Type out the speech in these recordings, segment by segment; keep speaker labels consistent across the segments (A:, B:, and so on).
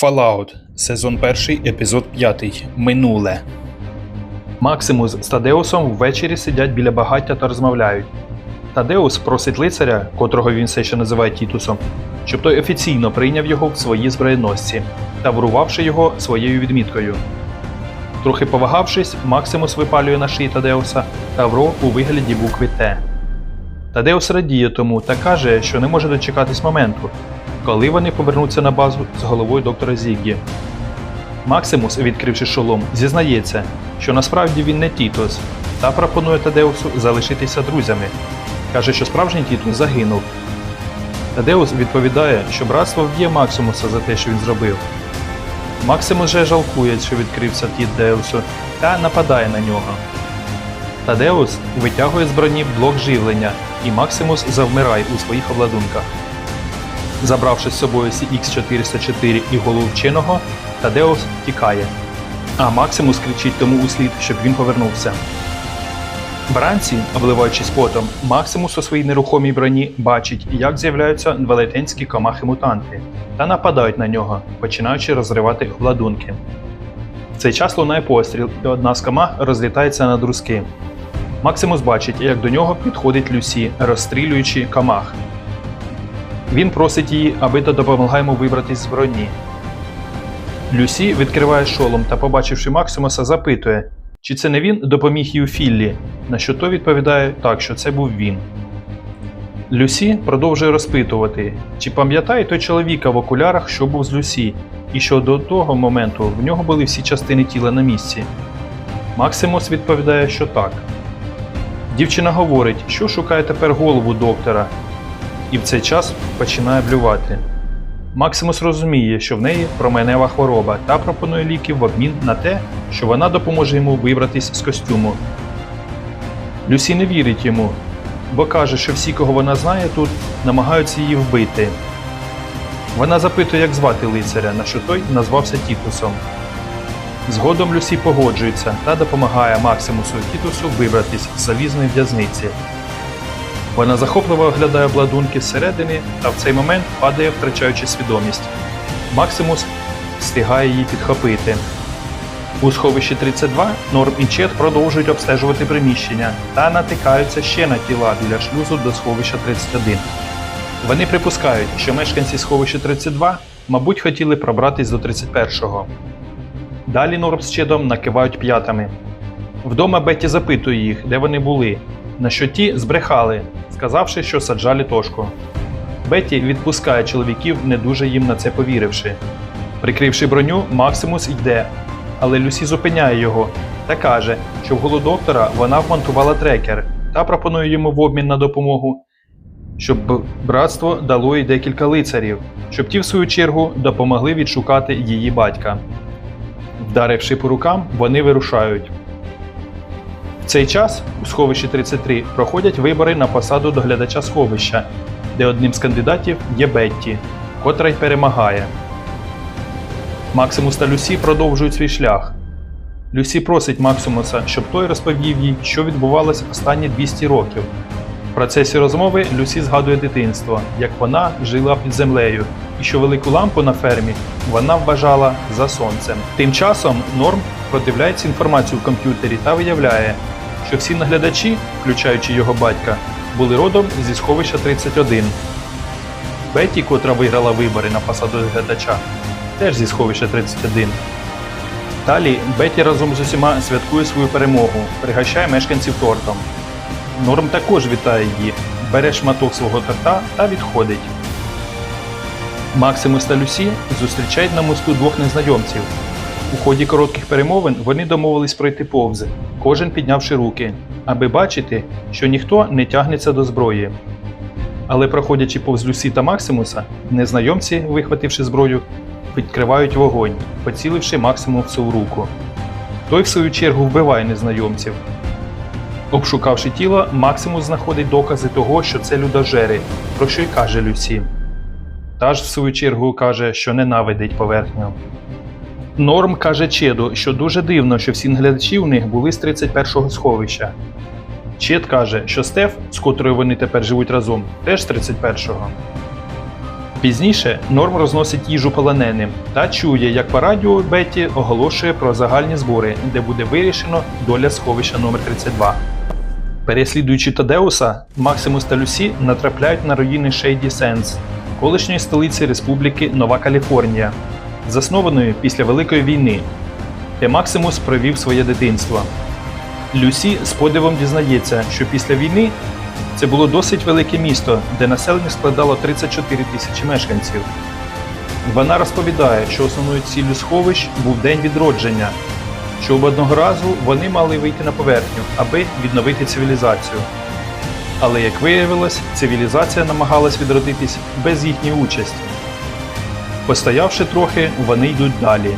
A: Fallout, сезон 1, епізод 5. Минуле. Максимус з Тадеусом ввечері сидять біля багаття та розмовляють. Тадеус просить лицаря, котрого він все ще називає Тітусом, щоб той офіційно прийняв його в свої зброєносці, таврувавши його своєю відміткою. Трохи повагавшись, Максимус випалює на шиї Тадеуса тавро у вигляді букви Т. Тадеус радіє тому та каже, що не може дочекатись моменту, коли вони повернуться на базу з головою доктора Зіггі. Максимус, відкривши шолом, зізнається, що насправді він не Тітос, та пропонує Тадеусу залишитися друзями. Каже, що справжній Тітус загинув. Тадеус відповідає, що братство вб'є Максимуса за те, що він зробив. Максимус же жалкує, що відкрився Тіт Деусу, та нападає на нього. Тадеус витягує з броні блок живлення, і Максимус завмирає у своїх обладунках. Забравши з собою CX404 і голову вченого, Тадеус тікає. А Максимус кричить тому услід, щоб він повернувся. Вранці, обливаючись потом, Максимус у своїй нерухомій броні бачить, як з'являються велетенські комахи-мутанти та нападають на нього, починаючи розривати обладунки. В цей час лунає постріл, і одна з комах розлітається на друзки. Максимус бачить, як до нього підходить Люсі, розстрілюючи комах. Він просить її, аби та допомогла йому вибратись з броні. Люсі відкриває шолом та, побачивши Максимуса, запитує, чи це не він допоміг їй у Філлі, на що той відповідає так, що це був він. Люсі продовжує розпитувати, чи пам'ятає той чоловіка в окулярах, що був з Люсі, і що до того моменту в нього були всі частини тіла на місці. Максимус відповідає, що так. Дівчина говорить, що шукає тепер голову доктора, і в цей час починає блювати. Максимус розуміє, що в неї променева хвороба та пропонує ліки в обмін на те, що вона допоможе йому вибратись з костюму. Люсі не вірить йому, бо каже, що всі, кого вона знає тут, намагаються її вбити. Вона запитує, як звати лицаря, на що той назвався Тітусом. Згодом Люсі погоджується та допомагає Максимусу і Тітусу вибратись з залізної в'язниці. Вона захопливо оглядає обладунки зсередини та в цей момент падає, втрачаючи свідомість. Максимус встигає її підхопити. У сховищі 32 Норм і Чет продовжують обстежувати приміщення та натикаються ще на тіла біля шлюзу до сховища 31. Вони припускають, що мешканці сховища 32, мабуть, хотіли пробратись до 31-го. Далі Норм з Чедом накивають п'ятами. Вдома Бетті запитує їх, де вони були, на що ті збрехали, сказавши, що саджали тошку. Бетті відпускає чоловіків, не дуже їм на це повіривши. Прикривши броню, Максимус йде, але Люсі зупиняє його та каже, що в голодоктора вона вмонтувала трекер та пропонує йому в обмін на допомогу, щоб братство дало їй декілька лицарів, щоб ті, в свою чергу, допомогли відшукати її батька. Вдаривши по рукам, вони вирушають. Цей час у сховищі 33 проходять вибори на посаду доглядача сховища, де одним з кандидатів є Бетті, котра й перемагає. Максимус та Люсі продовжують свій шлях. Люсі просить Максимуса, щоб той розповів їй, що відбувалося останні 200 років. В процесі розмови Люсі згадує дитинство, як вона жила під землею, і що велику лампу на фермі вона вважала за сонцем. Тим часом Норм продивляється інформацію в комп'ютері та виявляє, що всі наглядачі, включаючи його батька, були родом зі сховища 31. Бетті, котра виграла вибори на посаду глядача, теж зі сховища 31. Далі Бетті разом з усіма святкує свою перемогу, пригощає мешканців тортом. Норм також вітає її, бере шматок свого торта та відходить. Максимус та Люсі зустрічають на мосту двох незнайомців. У ході коротких перемовин вони домовились пройти повз, кожен піднявши руки, аби бачити, що ніхто не тягнеться до зброї. Але проходячи повз Люсі та Максимуса, незнайомці, вихвативши зброю, відкривають вогонь, поціливши Максимусу в руку. Той, в свою чергу, вбиває незнайомців. Обшукавши тіло, Максимус знаходить докази того, що це людожери, про що й каже Люсі. Та ж, в свою чергу, каже, що ненавидить поверхню. Норм каже Чеду, що дуже дивно, що всі глядачі у них були з 31-го сховища. Чед каже, що Стеф, з котрою вони тепер живуть разом, теж з 31-го. Пізніше Норм розносить їжу полоненим та чує, як по радіо Бетті оголошує про загальні збори, де буде вирішено доля сховища номер 32 Переслідуючи Тадеуса, Максимус та Люсі натрапляють на руїни Шейді Сенс, колишньої столиці Республіки Нова Каліфорнія, заснованої після Великої війни, де Максимус провів своє дитинство. Люсі з подивом дізнається, що після війни це було досить велике місто, де населення складало 34 тисячі мешканців. Вона розповідає, що основною ціллю сховищ був день відродження, щоб одного разу вони мали вийти на поверхню, аби відновити цивілізацію. Але як виявилось, цивілізація намагалась відродитись без їхньої участі. Постоявши трохи, вони йдуть далі.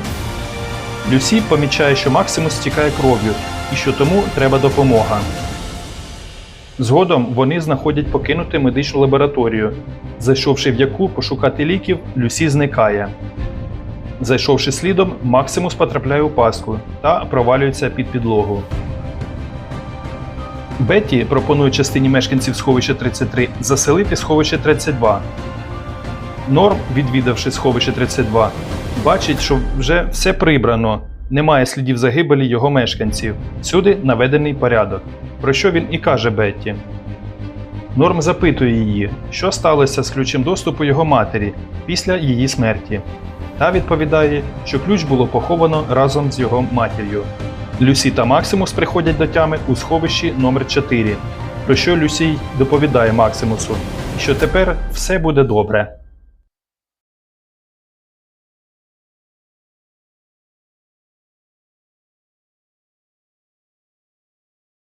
A: Люсі помічає, що Максимус стікає кров'ю і що тому треба допомога. Згодом вони знаходять покинути медичну лабораторію. Зайшовши в яку пошукати ліків, Люсі зникає. Зайшовши слідом, Максимус потрапляє у пастку та провалюється під підлогу. Бетті пропонує частині мешканців сховища 33 заселити сховище 32. Норм, відвідавши сховище 32, бачить, що вже все прибрано, немає слідів загибелі його мешканців. Всюди наведений порядок, про що він і каже Бетті. Норм запитує її, що сталося з ключем доступу його матері після її смерті, та відповідає, що ключ було поховано разом з його матір'ю. Люсі та Максимус приходять до тями у сховищі номер 4 про що Люсій доповідає Максимусу, що тепер все буде добре.